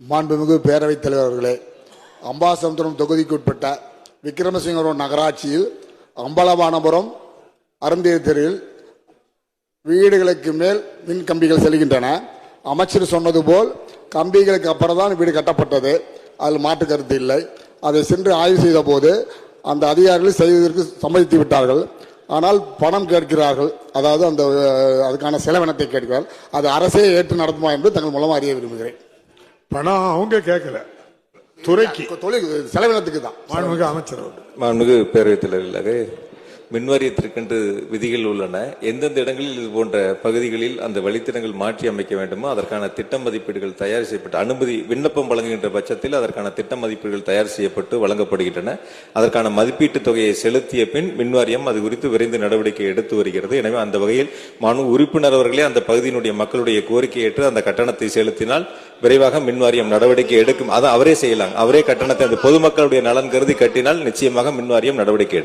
மாண்புமிகு பேரவைத் தலைவர் அவர்களே அம்பாசமுத்திரம் தொகுதிக்குட்பட்ட விக்ரமசிங்கபுரம் நகராட்சியில் அம்பலவானபுரம் அருந்தேர் தெருவில் வீடுகளுக்கு மேல் மின் கம்பிகள் செல்கின்றன. அமைச்சர் சொன்னது போல் கம்பிகளுக்கு அப்புறம் தான் வீடு கட்டப்பட்டது. அதில் மாற்று கருத்து இல்லை. அதை சென்று ஆய்வு செய்த போது அந்த அதிகாரிகள் செய்வதற்கு சம்மதித்து விட்டார்கள். ஆனால் பணம் கேட்கிறார்கள். அதாவது அந்த அதுக்கான செலவினத்தை கேட்கிறார்கள். அது அரசே ஏற்று நடத்துமா என்று தங்கள் மூலம் அறிய விரும்புகிறேன். பணம் அவங்க கேட்கல துறைக்கு. செலவினத்துக்கு தான். மாண்புமிகு அமைச்சர். மாண்புமிகு பேரவைத் தலைவர்களாக மின்வாரியத்திற்கென்று விதிகள் உள்ளன. எந்தெந்த இடங்களில் இது போன்ற பகுதிகளில் அந்த வழித்தடங்கள் மாற்றி அமைக்க வேண்டுமோ அதற்கான திட்ட மதிப்பீடுகள் தயார் செய்யப்பட்டு அனுமதி விண்ணப்பம் வழங்குகின்ற பட்சத்தில் அதற்கான திட்ட மதிப்பீடுகள் தயார் செய்யப்பட்டு வழங்கப்படுகின்றன. அதற்கான மதிப்பீட்டு தொகையை செலுத்திய பின் மின்வாரியம் அது குறித்து விரைந்து நடவடிக்கை எடுத்து வருகிறது. எனவே அந்த வகையில் மனு உறுப்பினர் அவர்களே அந்த பகுதியினுடைய மக்களுடைய கோரிக்கை ஏற்று அந்த கட்டணத்தை செலுத்தினால் விரைவாக மின்வாரியம் நடவடிக்கை எடுக்கும். அதை அவரே செய்யலாம். அவரே கட்டணத்தை அந்த பொதுமக்களுடைய நலன் கருதி கட்டினால் நிச்சயமாக மின்வாரியம் நடவடிக்கை எடுக்கும்.